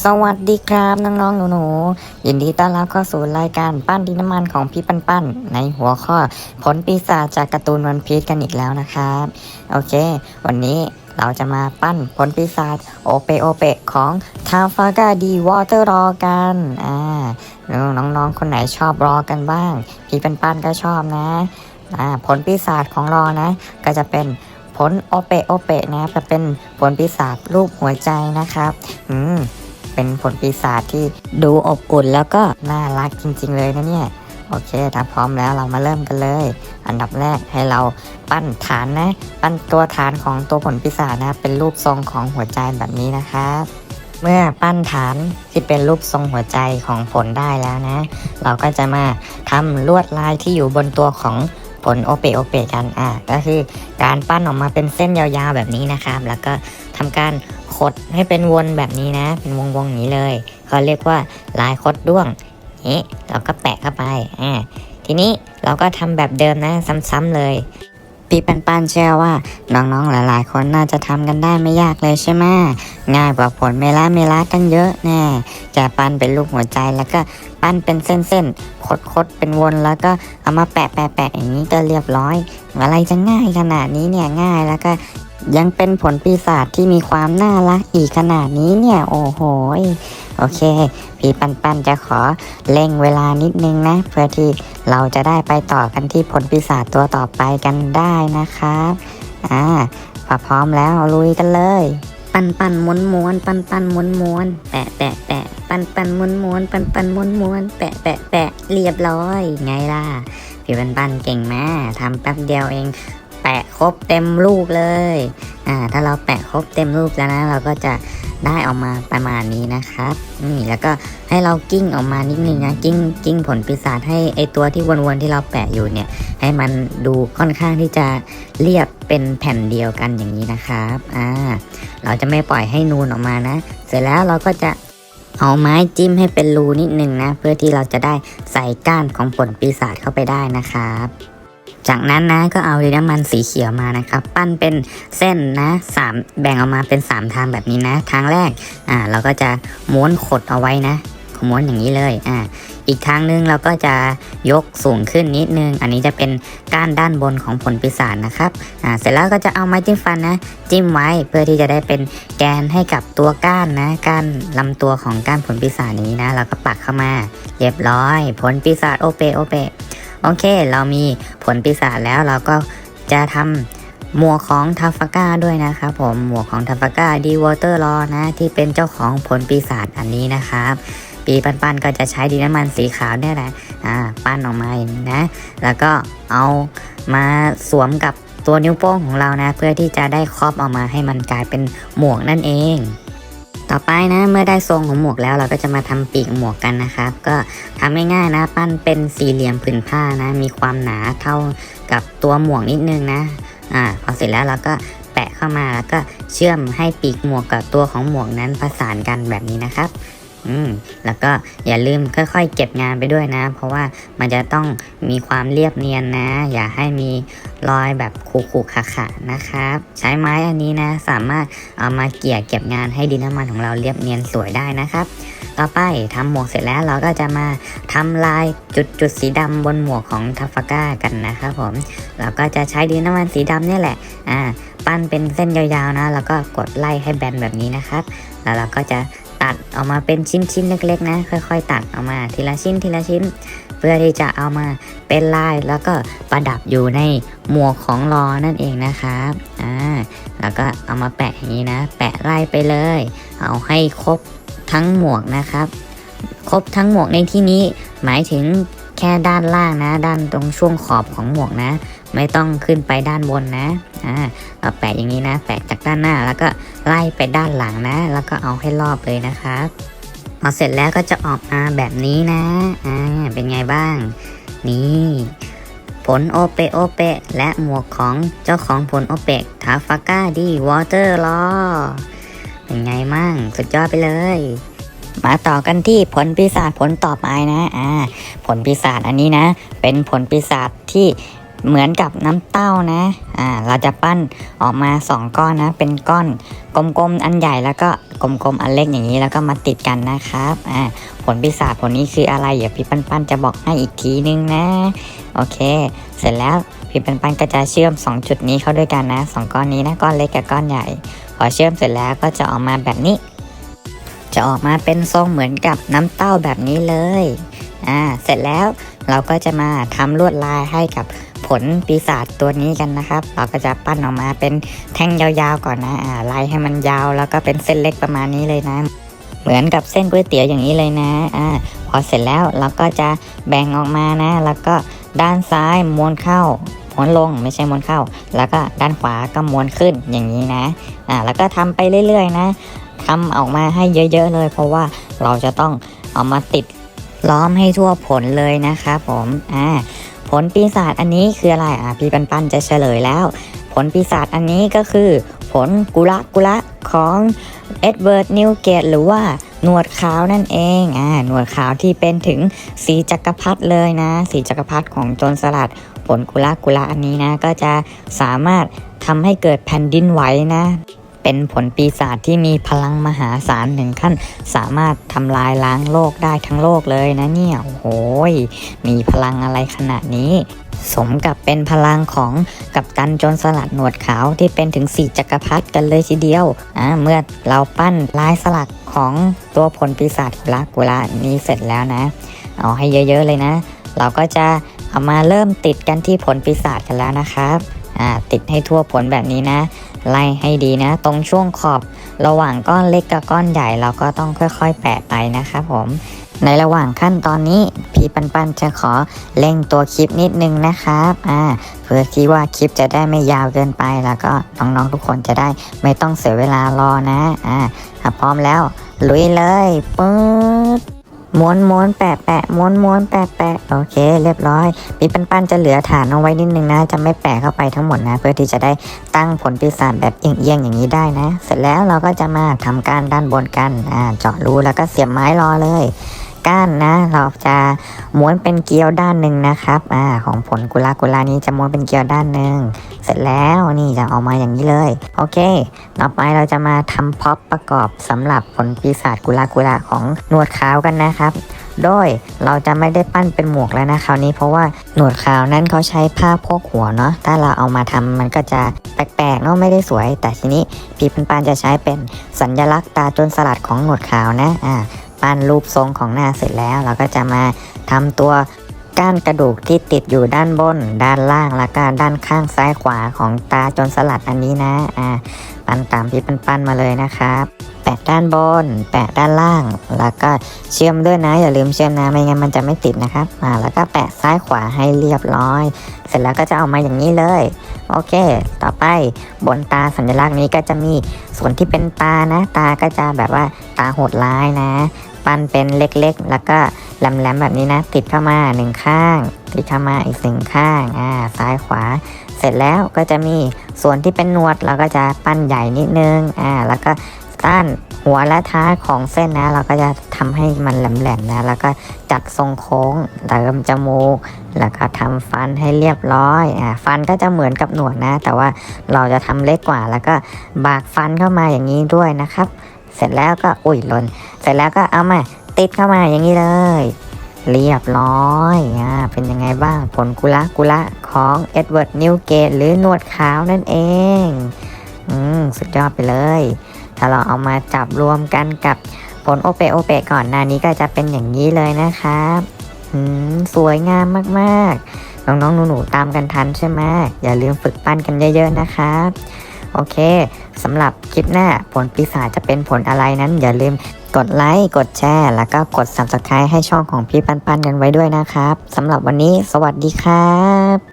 สวัสดีครับน้องๆหนูๆยินดีต้อนรับเข้าสู่รายการปั้นดินน้ำมันของพี่ปันปันในหัวข้อ ผลปีศาจจากการ์ตูนวันพีชกันอีกแล้วนะครับ โอเค วันนี้เราจะมาปั้นผลปีศาจโอเปโอเปของทาฟากาดีวอเตอร์รอกันอ่าน้องๆคนไหนชอบรอกันบ้าง พี่ปันปันก็ชอบนะอ่าผลปีศาจของรอนะ ก็จะเป็นผลโอเปโอเปนะจะเป็นผลปีศาจรูปหัวใจนะครับ อืม เป็นผลปีศาจที่ดูอบอุ่นแล้วก็น่ารักจริง ๆ เลยนะเนี่ยโอเค ถ้าพร้อมแล้วเรามาเริ่มกันเลย อันดับแรกให้เราปั้นฐานนะ ปั้นตัวฐานของตัวผลปีศาจนะ เป็นรูปทรงของหัวใจแบบนี้นะครับเมื่อปั้นฐานที่เป็นรูปทรงหัวใจของผลได้แล้วนะ เราก็จะมาทำลวดลายที่อยู่บนตัวของ ผลโอเปโอเปกันอะก็คือการปั้นออกมาเป็นเส้นยาวๆแบบนี้นะครับ แล้วก็ทำการขดให้เป็นวนแบบนี้นะ เป็นวงๆงนี้เลยเขาเรียกว่าลายคดด้วงนี่เราก็แปะเข้าไปอ่าทีนี้เราก็ทำแบบเดิมนะซ้ำๆเลย พี่ปันปันเชื่อว่า น้องๆหลายๆ คนน่าจะทำกันได้ไม่ยากเลยใช่ไหมง่ายกว่าผลเมล่าเมล่าตั้งเยอะแน่จะปั้นเป็นรูปหัวใจแล้วก็ปั้นเป็นเส้นๆคดๆเป็นวนแล้วก็เอามาแปะแปะแปะอย่างนี้ก็เรียบร้อย อะไรจะง่ายขนาดนี้เนี่ยง่ายแล้วก็ยังเป็นผลปีศาจที่มีความน่ารักอีกขนาดนี้เนี่ย โอ้โห โอเค พี่ปันปันจะขอเร่งเวลานิดนึงนะ เพื่อที่เราจะได้ไปต่อกันที่ผลปีศาจตัวต่อไปกันได้นะครับอ่าพอพร้อมแล้วลุยกันเลย ปันปันม้วนม้วนปันปันม้วนม้วนแปะแปะแปะปันปันม้วนม้วนปันปันม้วนม้วนแปะแปะแปะเรียบร้อย ไงล่ะพี่ปันปันเก่งมากทำแป๊บเดียวเองแปะครบเต็มรูปเลย อ่า ถ้าเราแปะครบเต็มรูปแล้วนะ เราก็จะ ได้ออกมาประมาณนี้นะครับนี่แล้วก็ให้เรากิ้งออกมานิดนึงนะกิ้งกิ้งผลปีศาจให้ไอตัวที่วนๆที่เราแปะอยู่เนี่ย ให้มันดูค่อนข้างที่จะเรียบเป็นแผ่นเดียวกันอย่างนี้นะครับอ่าเราจะไม่ปล่อยให้นูนออกมานะ เสร็จแล้วเราก็จะเอาไม้จิ้มให้เป็นรูนิดนึงนะ เพื่อที่เราจะได้ใส่ก้านของผลปีศาจเข้าไปได้นะครับ จากนั้นนะก็เอาดินน้ำมันสีเขียวมานะครับ ปั้นเป็นเส้นนะสามแบ่งออกมาเป็น 3 ทางแบบนี้นะ ทางแรกอ่าเราก็จะม้วนขดเอาไว้นะม้วนอย่างนี้เลยอ่าอีกทางนึงเราก็จะยกสูงขึ้นนิดนึง อันนี้จะเป็นก้านด้านบนของผลปีศาจนะครับอ่าเสร็จแล้วก็จะเอาไม้จิ้มฟันนะจิ้มไว้เพื่อที่จะได้เป็นแกนให้กับตัวก้านนะก้านลำตัวของก้านผลปีศาจนี้นะเราก็ปักเข้ามาเรียบร้อย ผลปีศาจโอเปโอเป โอเค เรามีผลปีศาจแล้วเราก็จะทำหมวกของทัฟฟาก้าด้วยนะครับผมหมวกของทัฟฟาก้าดีวอเตอร์รอนะที่เป็นเจ้าของผลปีศาจอันนี้นะครับปีปันปันๆก็จะใช้ดินน้ำมันสีขาวเนี่ยแหละอ่าปั้นออกมาอย่างนี้นะ แล้วก็เอามาสวมกับตัวนิ้วโป้งของเรานะ เพื่อที่จะได้ครอบออกมาให้มันกลายเป็นหมวกนั่นเอง ต่อไปนะเมื่อได้ทรงของหมวกแล้วเราก็จะมาทำปีกหมวกกันนะครับ ก็ทำง่ายๆนะ ปั้นเป็นสี่เหลี่ยมผืนผ้านะ มีความหนาเท่ากับตัวหมวกนิดนึงนะอ่าพอเสร็จแล้วเราก็แปะเข้ามาแล้วก็เชื่อมให้ปีกหมวกกับตัวของหมวกนั้นประสานกันแบบนี้นะครับ อืมแล้วก็อย่าลืมค่อยๆ เก็บงานไปด้วยนะ เพราะว่ามันจะต้องมีความเรียบเนียนนะ อย่าให้มีรอยแบบขูๆขะๆนะครับ ใช้ไม้อันนี้นะ สามารถเอามาเกี่ยเก็บงานให้ดินน้ำมันของเราเรียบเนียนสวยได้นะครับ ต่อไปทำหมวกเสร็จแล้วเราก็จะมาทำลายจุดจุดๆสีดำบนหมวกของทัฟฟาก้ากันนะครับผมเราก็จะใช้ดินน้ำมันสีดำนี่แหละอ่าปั้นเป็นเส้นยาวๆนะ แล้วก็กดไล่ให้แบนแบบนี้นะครับ แล้วเราก็จะ ตัดออกมาเป็นชิ้นๆเล็กๆนะ ค่อย ๆ ตัดออกมาทีละชิ้นทีละชิ้น เพื่อที่จะเอามาเป็นลายแล้วก็ประดับอยู่ในหมวกของลอนั่นเองนะครับอ่าแล้วก็เอามาแปะอย่างนี้นะ แปะไล่ไปเลย เอาให้ครบทั้งหมวกนะครับ ครบทั้งหมวกในที่นี้หมายถึง ค่ด้านล่างนะ ด้านตรงช่วงขอบของหมวกนะ ไม่ต้องขึ้นไปด้านบนนะอ่าเราแปะอย่างนี้นะแปะจากด้านหน้าแล้วก็ไล่ไปด้านหลังนะ แล้วก็เอาให้รอบเลยนะครับพอเสร็จแล้วก็จะออกมาแบบนี้นะอ่าเป็นไงบ้าง นี่ผลโอเปโอเปะและหมวกของเจ้าของผลโอเปกทาฟาก้าดีวอเตอร์ลอเป็นไงมั่งสุดยอดไปเลย มาต่อกันที่ผลปีศาจผลต่อไปนะอ่าผลปีศาจอันนี้นะ เป็นผลปีศาจที่เหมือนกับน้ำเต้านะอ่าเราจะปั้นออกมาสองก้อนนะ เป็นก้อนกลมๆอันใหญ่แล้วก็กลมๆอันเล็กอย่างนี้แล้วก็มาติดกันนะครับอ่าผลปีศาจผลนี้คืออะไรเดี๋ยวพี่ปันปันจะบอกให้อีกทีนึงนะโอเค เสร็จแล้วพี่ปันปันก็จะเชื่อม 2 จุดนี้เข้าด้วยกันนะสองก้อนนี้นะก้อนเล็กกับก้อนใหญ่ พอเชื่อมเสร็จแล้วก็จะออกมาแบบนี้ จะออกมาเป็นทรงเหมือนกับน้ำเต้าแบบนี้เลย อ่า เสร็จแล้วเราก็จะมาทำลวดลายให้กับผลปีศาจตัวนี้กันนะครับ เราก็จะปั้นออกมาเป็นแท่งยาวๆก่อนนะ อ่า ลายให้มันยาวแล้วก็เป็นเส้นเล็กประมาณนี้เลยนะ เหมือนกับเส้นก๋วยเตี๋ยวอย่างนี้เลยนะ อ่า พอเสร็จแล้วเราก็จะแบ่งออกมานะ แล้วก็ด้านซ้ายม้วนเข้าม้วนลงไม่ใช่ม้วนเข้า แล้วก็ด้านขวาก็ม้วนขึ้นอย่างนี้นะ อ่า แล้วก็ทำไปเรื่อยๆนะ ทำออกมาให้เยอะ ๆ เลย เพราะว่าเราจะต้องเอามาติดล้อมให้ทั่วผลเลยนะครับผมอ่าผลปีศาจอันนี้คืออะไรอ่าพี่ปันปันจะเฉลยแล้ว ผลปีศาจอันนี้ก็คือ ผลกุละกุละของเอ็ดเวิร์ดนิวเกตหรือว่าหนวดขาวนั่นเองอ่าหนวดขาวที่เป็นถึงสีจักรพรรดิเลยนะ สีจักรพรรดิของโจรสลัด ผลกุละกุละอันนี้นะ ก็จะสามารถทำให้เกิดแผ่นดินไหวนะ เป็นผลปีศาจที่มีพลังมหาศาลถึงขั้น สามารถทำลายล้างโลกได้ทั้งโลกเลยนะเนี่ยโอ้โหยมีพลังอะไรขนาดนี้ สมกับเป็นพลังของกัปตันโจรสลัดหนวดขาวที่เป็นถึงสี่จักรพรรดิกันเลยทีเดียวอ่าเมื่อเราปั้นลายสลักของตัวผลปีศาจกุลากุลานี้เสร็จแล้วนะ เอาให้เยอะๆเลยนะ เราก็จะเอามาเริ่มติดกันที่ผลปีศาจกันแล้วนะครับ อ่าติดให้ทั่วผลแบบนี้นะ ไล่ให้ดีนะ ตรงช่วงขอบระหว่างก้อนเล็กกับก้อนใหญ่เราก็ต้องค่อยๆ แปะไปนะครับผม ในระหว่างขั้นตอนนี้พี่ปันปันจะขอเร่งตัวคลิปนิดนึงนะครับอ่าเพื่อที่ว่าคลิปจะได้ไม่ยาวเกินไปแล้วก็น้องๆทุกคนจะได้ไม่ต้องเสียเวลารอนะอ่าพร้อมแล้วลุยเลยปื๊ด ม้วนม้วนแปะแปะม้วนม้วนแปะแปะโอเค เรียบร้อยปีปันปันจะเหลือฐานเอาไว้นิดนึงนะ จะไม่แปะเข้าไปทั้งหมดนะ เพื่อที่จะได้ตั้งผลปีศาจแบบเอียงๆอย่างนี้ได้นะ เสร็จแล้วเราก็จะมาทำการด้านบนกันอ่าเจาะรูแล้วก็เสียบไม้รอเลย ก้านนะ เราจะม้วนเป็นเกลียวด้านหนึ่งนะครับอ่าของผลกุลากุลานี้จะม้วนเป็นเกลียวด้านหนึ่งเสร็จแล้วนี่จะออกมาอย่างนี้เลย โอเค ต่อไปเราจะมาทำพ็อปประกอบสำหรับผลปีศาจกุลากุลาของหนวดขาวกันนะครับโดยเราจะไม่ได้ปั้นเป็นหมวกแล้วนะคราวนี้เพราะว่าหนวดขาวนั้นเขาใช้ผ้าโพกหัวเนาะถ้าเราเอามาทำมันก็จะแปลกๆเนาะไม่ได้สวย แต่ทีนี้พี่ปันปันจะใช้เป็นสัญลักษณ์ตาจนสลัดของหนวดขาวนะอ่า ปั้นรูปทรงของหน้าเสร็จแล้ว เราก็จะมาทำตัวก้านกระดูกที่ติดอยู่ด้านบน ด้านล่างแล้วก็ด้านข้างซ้ายขวาของตาจนสลัดอันนี้นะอ่าปั้นตามที่ปั้นๆมาเลยนะครับแปะด้านบน แปะด้านล่าง แล้วก็เชื่อมด้วยนะ อย่าลืมเชื่อมนะ ไม่งั้นมันจะไม่ติดนะครับ อ่า แล้วก็แปะซ้ายขวาให้เรียบร้อย เสร็จแล้วก็จะเอามาอย่างนี้เลย โอเค ต่อไปบนตาสัญลักษณ์นี้ก็จะมีส่วนที่เป็นตานะ ตาก็จะแบบว่าตาโหดร้ายนะ ปั้นเป็นเล็กๆ แล้วก็แหลมๆแบบนี้นะ ติดเข้ามาหนึ่งข้าง ติดเข้ามาอีกหนึ่งข้างอ่าซ้ายขวา เสร็จแล้วก็จะมีส่วนที่เป็นหนวดเราก็จะปั้นใหญ่นิดนึงอ่าแล้วก็ด้านหัวและท้ายของเส้นนะ เราก็จะทำให้มันแหลมๆนะ แล้วก็จัดทรงโค้งเติมจมูก แล้วก็ทำฟันให้เรียบร้อยอ่าฟันก็จะเหมือนกับหนวดนะ แต่ว่าเราจะทำเล็กกว่า แล้วก็บากฟันเข้ามาอย่างนี้ด้วยนะครับ เสร็จแล้วก็อุ้ยหล่น เสร็จแล้วก็เอามาติดเข้ามาอย่างนี้เลย เรียบร้อยอ่าเป็นยังไงบ้างผลกุละกุละของเอ็ดเวิร์ดนิวเกตหรือหนวดขาวนั่นเองอืมสุดยอดไปเลย ถ้าเราเอามาจับรวมกันกับผลโอเปโอเปก่อนหน้านี้ก็จะเป็นอย่างนี้เลยนะครับอืมสวยงามมากๆ น้องๆหนูๆตามกันทันใช่ไหมอย่าลืมฝึกปั้นกันเยอะๆนะครับโอเคสำหรับคลิปหน้าผลปีศาจจะเป็นผลอะไรนั้นอย่าลืม กดไลค์ กดแชร์ แล้วก็กด subscribe ให้ช่องของพี่ปันปันกันไว้ด้วยนะครับสำหรับวันนี้ สวัสดีครับ